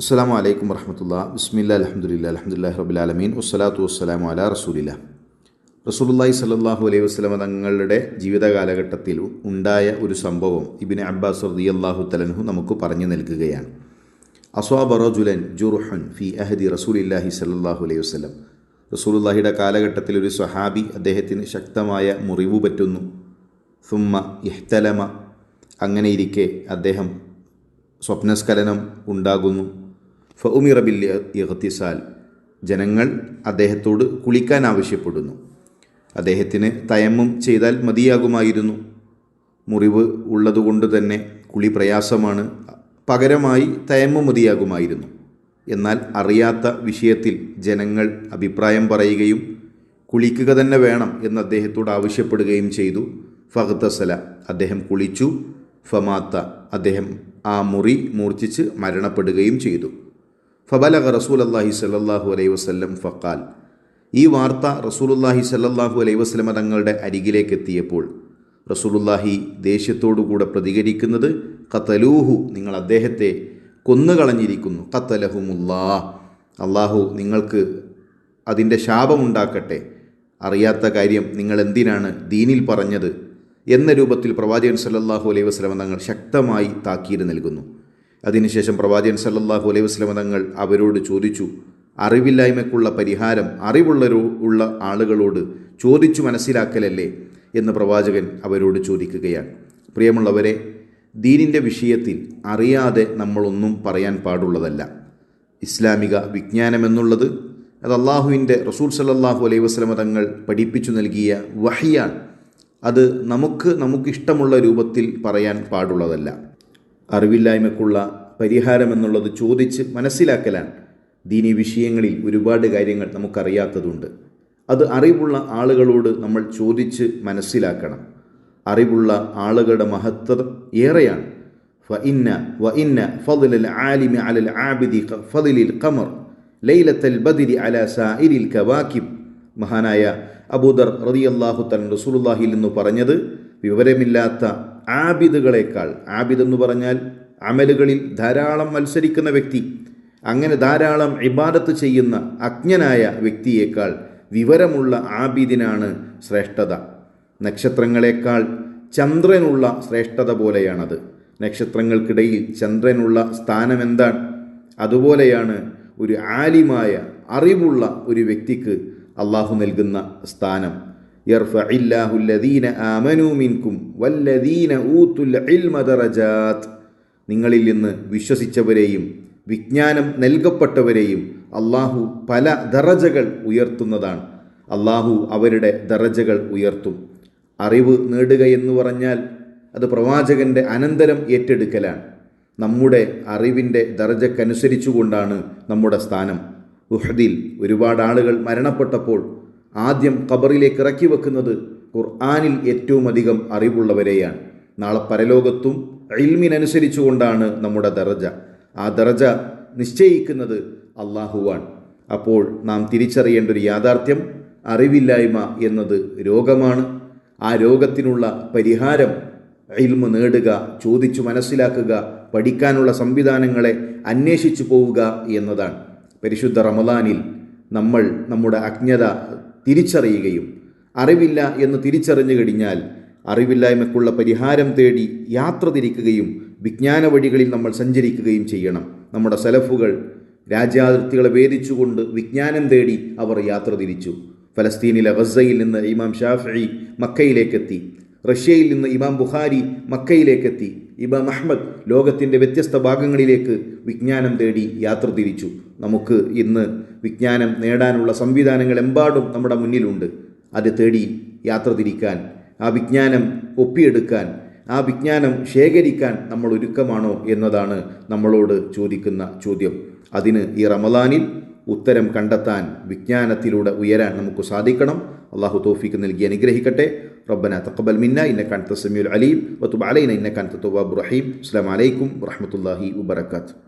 അസ്സാം വലൈക്കും വർഹമത്തുള്ള ബിസ്മില്ല അലഹമുല്ല അലഹമുല്ലാ റബുലാലമീൻ വസ്സലാത്തു വസ്സലാമു അല റസൂലില്ല. റസൂലുല്ലാഹി സല്ലാഹു അലൈഹി വസ്ലമ തങ്ങളുടെ ജീവിത കാലഘട്ടത്തിൽ ഉണ്ടായ ഒരു സംഭവം ഇബിന് അബ്ബാസ് റതി അള്ളാഹു തലൻഹു നമുക്ക് പറഞ്ഞു നൽകുകയാണ്. അസ്വാബ റജുലൻ ജുർഹൻ ഫി അഹദി റസൂലില്ലാഹി സല്ലാഹു അലൈഹി വസ്ലം റസൂലുല്ലാഹിയുടെ കാലഘട്ടത്തിൽ ഒരു സ്വഹാബി അദ്ദേഹത്തിന് ശക്തമായ മുറിവ് പറ്റുന്നു. സുമ്മ ഇഹ്തലമ. അങ്ങനെയിരിക്കെ അദ്ദേഹം സ്വപ്നസ്ഖലനം ഉണ്ടാകുന്നു. ഫഉമിറബിൽ ഇഹത്തിസാൽ ജനങ്ങൾ അദ്ദേഹത്തോട് കുളിക്കാൻ ആവശ്യപ്പെടുന്നു. അദ്ദേഹത്തിന് തയമ്മും ചെയ്താൽ മതിയാകുമായിരുന്നു. മുറിവ് ഉള്ളതുകൊണ്ട് തന്നെ കുളി പ്രയാസമാണ്. പകരമായി തയമ്മും മതിയാകുമായിരുന്നു. എന്നാൽ അറിയാത്ത വിഷയത്തിൽ ജനങ്ങൾ അഭിപ്രായം പറയുകയും കുളിക്കുക തന്നെ വേണം എന്ന് അദ്ദേഹത്തോട് ആവശ്യപ്പെടുകയും ചെയ്തു. ഫഹത്തസല അദ്ദേഹം കുളിച്ചു. ഫമാത്ത. അദ്ദേഹം ആ മുറി മൂർച്ഛിച്ച് മരണപ്പെടുകയും ചെയ്തു. ഫബലഗ റസൂൽ അള്ളാഹി സല്ലാഹു അലൈഹി വസ്ല്ലം ഫക്കാൽ ഈ വാർത്ത റസൂലുല്ലാഹി സല്ലാഹു അലൈഹി വസ്ലമ തങ്ങളുടെ അരികിലേക്ക് എത്തിയപ്പോൾ റസൂലുല്ലാഹി ദേഷ്യത്തോടുകൂടെ പ്രതികരിക്കുന്നത് കത്തലൂഹു നിങ്ങൾ അദ്ദേഹത്തെ കൊന്നുകളഞ്ഞിരിക്കുന്നു. കത്തലഹുമുല്ലാ അള്ളാഹു നിങ്ങൾക്ക് അതിന്റെ ശാപമുണ്ടാക്കട്ടെ. അറിയാത്ത കാര്യം നിങ്ങൾ എന്തിനാണ് ദീനിൽ പറഞ്ഞത്? എന്ന രൂപത്തിൽ പ്രവാചകൻ സല്ലാഹു അലൈഹി വസ്ലമ തങ്ങൾ ശക്തമായി താക്കീത് നൽകുന്നു. അതിനുശേഷം പ്രവാചകൻ സല്ലല്ലാഹു അലൈഹി വസ്ലമ തങ്ങൾ അവരോട് ചോദിച്ചു അറിവില്ലായ്മയ്ക്കുള്ള പരിഹാരം അറിവുള്ളരോ ഉള്ള ആളുകളോട് ചോദിച്ചു മനസ്സിലാക്കലല്ലേ? എന്ന് പ്രവാചകൻ അവരോട് ചോദിക്കുകയാണ്. പ്രിയമുള്ളവരെ ദീനിന്റെ വിഷയത്തിൽ അറിയാതെ നമ്മളൊന്നും പറയാൻ പാടുള്ളതല്ല. ഇസ്ലാമിക വിജ്ഞാനമെന്നുള്ളത് അത് അള്ളാഹുവിന്റെ റസൂൽ സല്ലാഹു അലൈഹി വസ്ലമ തങ്ങൾ പഠിപ്പിച്ചു നൽകിയ വഹിയാണ്. അത് നമുക്ക് നമുക്കിഷ്ടമുള്ള രൂപത്തിൽ പറയാൻ പാടുള്ളതല്ല. അറിവില്ലായ്മക്കുള്ള പരിഹാരമെന്നുള്ളത് ചോദിച്ച് മനസ്സിലാക്കലാണ്. ദീനീ വിഷയങ്ങളിൽ ഒരുപാട് കാര്യങ്ങൾ നമുക്കറിയാത്തതുണ്ട്. അത് അറിവുള്ള ആളുകളോട് നമ്മൾ ചോദിച്ച് മനസ്സിലാക്കണം. അറിവുള്ള ആളുകളുടെ മഹത്വം ഏറെയാണ്. ഫഇന്ന വഇന്ന ഫضل ആബിദി على العابد فضل القمر ليلة البدر അല سائر കവാക്കിം മഹാനായ അബൂദർ റതിയല്ലാഹു തൻ റസൂലുള്ളാഹിയിൽ നിന്ന് പറഞ്ഞത് വിവരമില്ലാത്ത ആബിദുകളെക്കാൾ ആബിദ് എന്ന് പറഞ്ഞാൽ അമലുകളിൽ ധാരാളം മത്സരിക്കുന്ന വ്യക്തി അങ്ങനെ ധാരാളം ഇബാദത്ത് ചെയ്യുന്ന അജ്ഞനായ വ്യക്തിയേക്കാൾ വിവരമുള്ള ആബിദിനാണ് ശ്രേഷ്ഠത. നക്ഷത്രങ്ങളെക്കാൾ ചന്ദ്രനുള്ള ശ്രേഷ്ഠത പോലെയാണത്. നക്ഷത്രങ്ങൾക്കിടയിൽ ചന്ദ്രനുള്ള സ്ഥാനം എന്താണ്? അതുപോലെയാണ് ഒരു ആലിമായ അറിവുള്ള ഒരു വ്യക്തിക്ക് അള്ളാഹു നൽകുന്ന സ്ഥാനം. യർഫഇല്ലാഹുല്ലദീന ആമനൂ മിൻകും വല്ലദീന ഊത്തുൽ ഇൽമ ദറജാത്ത് നിങ്ങളിൽ നിന്ന് വിശ്വസിച്ചവരെയും വിജ്ഞാനം നൽകപ്പെട്ടവരെയും അള്ളാഹു പല ദറജകൾ ഉയർത്തുന്നതാണ്. അള്ളാഹു അവരുടെ ദറജകൾ ഉയർത്തും. അറിവ് നേടുക എന്ന് പറഞ്ഞാൽ അത് പ്രവാചകന്റെ അനന്തരം ഏറ്റെടുക്കലാണ്. നമ്മുടെ അറിവിന്റെ ദർജക്കനുസരിച്ചുകൊണ്ടാണ് നമ്മുടെ സ്ഥാനം. ഉഹദിൽ ഒരുപാട് ആളുകൾ മരണപ്പെട്ടപ്പോൾ ആദ്യം ഖബറിലേക്ക് ഇറക്കി വെക്കുന്നത് ഖുർആാനിൽ ഏറ്റവും അധികം അറിവുള്ളവരെയാണ്. നാളെ പരലോകത്തും ഇൽമിനനുസരിച്ചുകൊണ്ടാണ് നമ്മുടെ ദർജ. ആ ദർജ നിശ്ചയിക്കുന്നത് അള്ളാഹുവാണ് അപ്പോൾ നാം തിരിച്ചറിയേണ്ട ഒരു യാഥാർത്ഥ്യം അറിവില്ലായ്മ എന്നത് രോഗമാണ്. ആ രോഗത്തിനുള്ള പരിഹാരം ഇൽമ് നേടുക ചോദിച്ചു മനസ്സിലാക്കുക പഠിക്കാനുള്ള സംവിധാനങ്ങളെ അന്വേഷിച്ചു പോവുക എന്നതാണ്. പരിശുദ്ധ റമദാനിൽ നമ്മൾ നമ്മുടെ അജ്ഞത തിരിച്ചറിയുകയും അറിവില്ല എന്ന് തിരിച്ചറിഞ്ഞു കഴിഞ്ഞാൽ അറിവില്ലായ്മയ്ക്കുള്ള പരിഹാരം തേടി യാത്ര തിരിക്കുകയും വിജ്ഞാന വഴികളിൽ നമ്മൾ സഞ്ചരിക്കുകയും ചെയ്യണം. നമ്മുടെ സലഫുകൾ രാജ്യാതിർത്തികളെ വേദിച്ചുകൊണ്ട് വിജ്ഞാനം തേടി അവർ യാത്ര തിരിച്ചു. ഫലസ്തീനിലെ ഗസയിൽ നിന്ന് ഇമാം ഷാഫി മക്കയിലേക്കെത്തി. റഷ്യയിൽ നിന്ന് ഇമാം ബുഖാരി മക്കയിലേക്കെത്തി. ഇമാം അഹമ്മദ് ലോകത്തിന്റെ വ്യത്യസ്ത ഭാഗങ്ങളിലേക്ക് വിജ്ഞാനം തേടി യാത്ര തിരിച്ചു. നമുക്ക് ഇന്ന് വിജ്ഞാനം നേടാനുള്ള സംവിധാനങ്ങളെമ്പാടും നമ്മുടെ മുന്നിലുണ്ട്. അത് തേടി യാത്ര തിരിക്കാൻ ആ വിജ്ഞാനം ഒപ്പിയെടുക്കാൻ ആ വിജ്ഞാനം ശേഖരിക്കാൻ നമ്മൾ ഒരുക്കമാണോ എന്നതാണ് നമ്മളോട് ചോദിക്കുന്ന ചോദ്യം. അതിന് ഈ റമദാനിൽ ഉത്തരം കണ്ടെത്താൻ വിജ്ഞാനത്തിലൂടെ ഉയരാൻ നമുക്ക് സാധിക്കണം. അള്ളാഹു തോഫിക്ക് നൽകി അനുഗ്രഹിക്കട്ടെ. റബ്ബന തക്കബൽ മിന്ന ഇന്നക്കാൻ തസമിയുൽ അലീം വത്തുബ അലൈന ഇന്നക്കാൻ തത്തുബാബ് റഹീം. അസ്സാം വലൈക്കും വറഹമത്തല്ലാഹി വബർക്കാത്തു